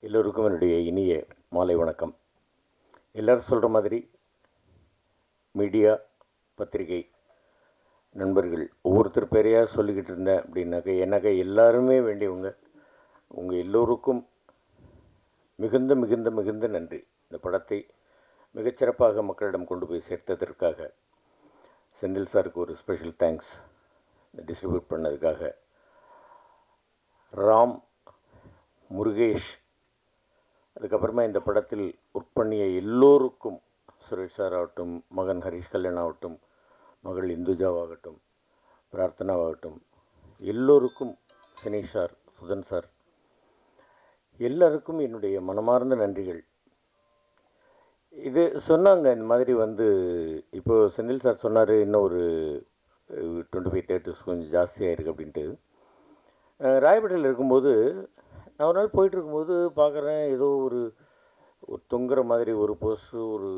எல்லோருக்கும் என்னுடைய இனிய மாலை வணக்கம். எல்லோரும் சொல்கிற மாதிரி மீடியா பத்திரிகை நண்பர்கள் ஒவ்வொருத்தர் பேரையாக சொல்லிக்கிட்டு இருந்தேன் அப்படின்னாக்க எனக்கு எல்லாருமே வேண்டியவங்க. உங்கள் எல்லோருக்கும் மிகுந்த மிகுந்த மிகுந்த நன்றி. இந்த படத்தை மிகச்சிறப்பாக மக்களிடம் கொண்டு போய் சேர்த்ததற்காக செந்தில் சாருக்கு ஒரு ஸ்பெஷல் தேங்க்ஸ் டிஸ்ட்ரிபியூட் பண்ணதுக்காக ராம் முருகேஷ் அதுக்கப்புறமா இந்த படத்தில் ஒர்க் பண்ணிய எல்லோருக்கும் சுரேஷ் சார் ஆகட்டும் மகன் ஹரிஷ் கல்யாண் ஆகட்டும் மகள் இந்துஜாவாகட்டும் பிரார்த்தனாவாகட்டும் எல்லோருக்கும் சினேஷ் சார் சுதன் சார் எல்லாருக்கும் என்னுடைய மனமார்ந்த நன்றிகள். இது சொன்னாங்க இந்த மாதிரி வந்து இப்போது செந்தில் சார் சொன்னார் இன்னும் ஒரு டுவெண்ட்டி ஃபைவ் தேர்ட்டிஸ் கொஞ்சம் ஜாஸ்தியாக இருக்குது அப்படின்ட்டு ராயப்பேட்டையில் இருக்கும்போது நான் ஒரு நாள் போயிட்டுருக்கும்போது பார்க்குறேன் ஏதோ ஒரு ஒரு தொங்குற மாதிரி ஒரு போஸ்ட்ரு ஒரு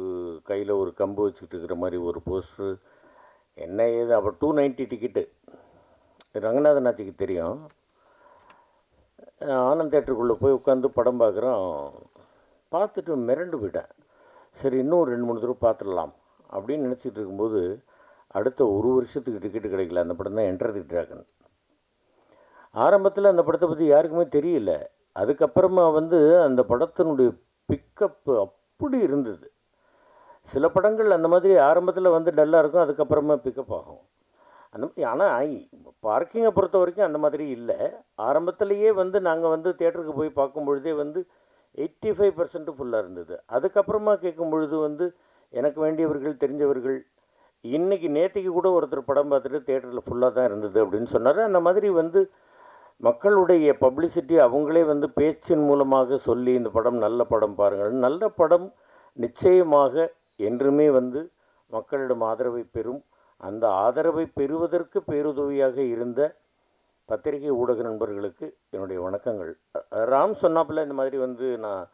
கையில் ஒரு கம்பு வச்சுக்கிட்டு இருக்கிற மாதிரி ஒரு போஸ்ட்ரு என்ன ஏது அப்போ டூ நைன்ட்டி டிக்கெட்டு ரங்கநாதன் ஆச்சிக்கு தெரியும். ஆனந்த் தேட்டருக்குள்ளே போய் உட்காந்து படம் பார்க்குறோம் பார்த்துட்டு மிரண்டு போயிட்டேன். சரி இன்னும் ஒரு ரெண்டு மூணு தடவை பார்த்துடலாம் அப்படின்னு நினச்சிட்டு இருக்கும்போது அடுத்த ஒரு வருஷத்துக்கு டிக்கெட்டு கிடைக்கல. அந்த படம் தான் என்டர் தி ட்ராகன் ஆரம்பத்தில் அந்த படத்தை பற்றி யாருக்குமே தெரியல. அதுக்கப்புறமா வந்து அந்த படத்தினுடைய பிக்கப் அப்படி இருந்தது. சில படங்கள் அந்த மாதிரி ஆரம்பத்தில் வந்து டல்லாக இருக்கும் அதுக்கப்புறமா பிக்கப் ஆகும். அந்த மாதிரி ஆனால் பார்க்கிங்கை பொறுத்த வரைக்கும் அந்த மாதிரி இல்லை. ஆரம்பத்திலேயே வந்து நாங்கள் வந்து தேட்டருக்கு போய் பார்க்கும் பொழுதே வந்து எயிட்டி ஃபைவ் பர்சன்ட் ஃபுல்லாக இருந்தது. அதுக்கப்புறமா கேட்கும் பொழுது வந்து எனக்கு வேண்டியவர்கள் தெரிஞ்சவர்கள் இன்றைக்கி நேற்றுக்கு கூட ஒருத்தர் படம் பார்த்துட்டு தேட்டரில் ஃபுல்லாக தான் இருந்தது அப்படின்னு சொன்னார். அந்த மாதிரி வந்து மக்களுடைய பப்ளிசிட்டி அவங்களே வந்து பேச்சின் மூலமாக சொல்லி இந்த படம் நல்ல படம் பாருங்கள். நல்ல படம் நிச்சயமாக என்றுமே வந்து மக்களிடம் ஆதரவை பெறும். அந்த ஆதரவை பெறுவதற்கு பேருதவியாக இருந்த பத்திரிகை ஊடக நண்பர்களுக்கு என்னுடைய வணக்கங்கள். ராம் சொன்னாப்புல இந்த மாதிரி வந்து நான்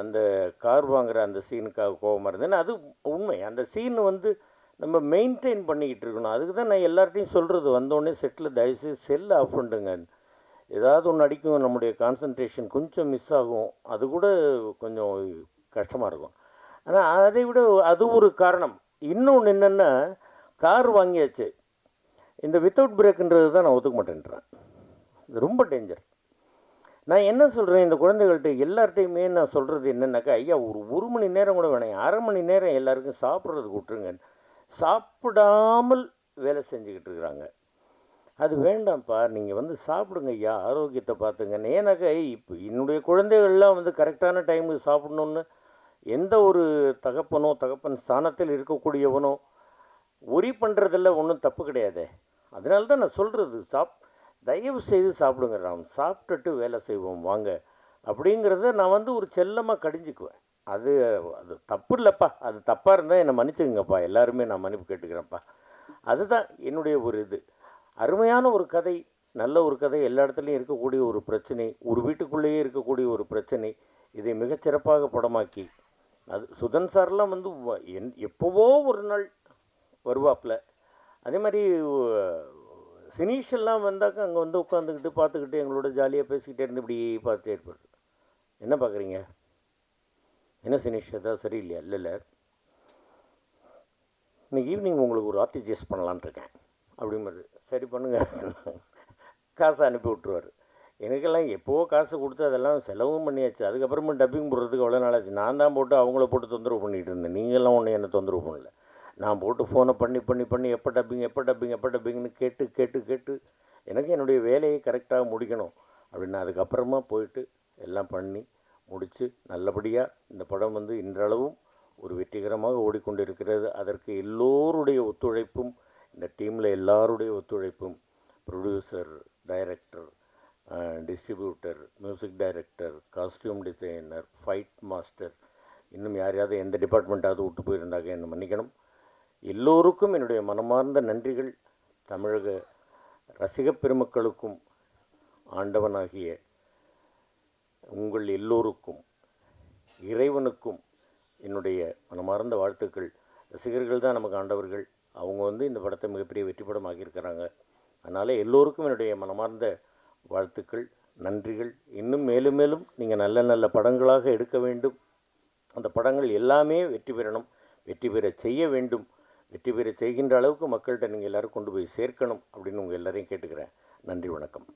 அந்த கார் வாங்குகிற அந்த சீனுக்காக கோபமாக இருந்தேன் அது உண்மை. அந்த சீன் வந்து நம்ம மெயின்டைன் பண்ணிக்கிட்டு இருக்கணும். அதுக்கு தான் நான் எல்லார்ட்டையும் சொல்கிறது வந்தோடனே செட்டில் தயவுசெய்து செல்லை ஆஃப் பண்ணுங்க ஏதாவது ஒன்று அடிக்கும் நம்முடைய கான்சன்ட்ரேஷன் கொஞ்சம் மிஸ் ஆகும். அது கூட கொஞ்சம் கஷ்டமாக இருக்கும். ஆனால் அதை விட அது ஒரு காரணம். இன்னொன்று என்னென்னா கார் வாங்கியாச்சு. இந்த வித்தவுட் பிரேக்குன்றது தான் நான் ஒத்துக்க மாட்டேன்றேன். இது ரொம்ப டேஞ்சர் நான் என்ன சொல்கிறேன் இந்த குழந்தைகள்கிட்ட எல்லார்ட்டையுமே நான் சொல்கிறது என்னென்னாக்கா ஐயா ஒரு ஒரு மணி நேரம் கூட வேணாம். அரை மணி நேரம் எல்லாருக்கும் சாப்பிட்றதுக்கு விட்டுருங்க சாப்பிடாமல் வேலை செஞ்சுக்கிட்டு இருக்கிறாங்க. அது வேண்டாம்ப்பா நீங்கள் வந்து சாப்பிடுங்க ஐயா ஆரோக்கியத்தை பார்த்துங்க. ஏன்னாக்கா இப்போ என்னுடைய குழந்தைகள்லாம் வந்து கரெக்டான டைமுக்கு சாப்பிடணுன்னு எந்த ஒரு தகப்பனோ தகப்பன் ஸ்தானத்தில் இருக்கக்கூடியவனோ ஒரி பண்ணுறதில்ல ஒன்றும் தப்பு கிடையாதே. அதனால தான் நான் சொல்கிறது சாப் தயவு செய்து சாப்பிடுங்க ராம் சாப்பிட்டுட்டு வேலை செய்வோம் வாங்க. அப்படிங்கிறத நான் வந்து ஒரு செல்லமாக கடிஞ்சிக்குவேன். அது அது தப்பு இல்லைப்பா அது தப்பாக இருந்தால் என்னை மன்னிச்சுங்கப்பா எல்லாருமே நான் மன்னிப்பு கேட்டுக்கிறேன்ப்பா. அதுதான் என்னுடைய ஒரு இது. அருமையான ஒரு கதை நல்ல ஒரு கதை. எல்லா இடத்துலையும் இருக்கக்கூடிய ஒரு பிரச்சனை ஒரு வீட்டுக்குள்ளேயே இருக்கக்கூடிய ஒரு பிரச்சனை இதை மிகச்சிறப்பாக படமாக்கி. அது சுதன் சார்லாம் வந்து என் எப்போவோ ஒரு நாள் வருவாப்புல. அதே மாதிரி உ- சினீஷ் எல்லாம் வந்தாக்கா அங்கே வந்து உட்காந்துக்கிட்டு பார்த்துக்கிட்டு எங்களோட ஜாலியாக பேசிக்கிட்டே இருந்து இப்படி பார்த்துட்டே இருப்பார். என்ன பார்க்குறீங்க? என்ன சினீஷ்? ஏதாவது சரியில்லையா? இல்லை இல்லை. இன்னைக்கு ஈவினிங் உங்களுக்கு ஒரு ஆர்டிஜிஎஸ் பண்ணலான்னு இருக்கேன். அப்படிங்கிறது சரி பண்ணுங்க. காசை அனுப்பி விட்ருவார் எனக்கெல்லாம் எப்போவோ காசு கொடுத்து அதெல்லாம் செலவும் பண்ணியாச்சு. அதுக்கப்புறமா டப்பிங் போடுறதுக்கு எவ்வளோ நாள் ஆச்சு நான் தான் போட்டு அவங்கள போட்டு தொந்தரவு பண்ணிகிட்டு இருந்தேன். நீங்களாம் ஒன்றும் என்னை தொந்தரவு பண்ணல. நான் போட்டு ஃபோனை பண்ணி பண்ணி பண்ணி எப்போ டப்பிங் எப்போ டப்பிங் எப்போ டப்பிங்னு கேட்டு கேட்டு கேட்டு எனக்கு என்னுடைய வேலையை கரெக்டாக முடிக்கணும். அப்படின்னு அதுக்கப்புறமா போயிட்டு எல்லாம் பண்ணி முடித்து நல்லபடியாக இந்த படம் வந்து இன்றளவும் ஒரு வெற்றிகரமாக ஓடிக்கொண்டிருக்கிறது. அதற்கு எல்லோருடைய ஒத்துழைப்பும் இந்த டீமில் எல்லாருடைய ஒத்துழைப்பும் producer director distributor music director costume designer fight master இன்னும் யாரையாவது எந்த டிபார்ட்மெண்ட்டாவது விட்டு போயிருந்தாங்க என்னை மன்னிக்கணும். எல்லோருக்கும் என்னுடைய மனமார்ந்த நன்றிகள். தமிழக ரசிகப் பெருமக்களுக்கும் ஆண்டவனாகிய உங்கள் எல்லோருக்கும் இறைவனுக்கும் என்னுடைய மனமார்ந்த வாழ்த்துக்கள். ரசிகர்கள் தான் நமக்கு ஆண்டவர்கள். அவங்க வந்து இந்த படத்தை மிகப்பெரிய வெற்றி படம் இருக்கிறாங்க அதனால் எல்லோருக்கும் என்னுடைய மனமார்ந்த வாழ்த்துக்கள் நன்றிகள். இன்னும் மேலும் மேலும் நீங்கள் நல்ல நல்ல படங்களாக எடுக்க வேண்டும். அந்த படங்கள் எல்லாமே வெற்றி பெறணும். வெற்றி பெற செய்ய வேண்டும். வெற்றி பெற செய்கின்ற அளவுக்கு மக்கள்கிட்ட நீங்கள் எல்லோரும் கொண்டு போய் சேர்க்கணும் அப்படின்னு உங்கள் எல்லோரையும் கேட்டுக்கிறேன். நன்றி வணக்கம்.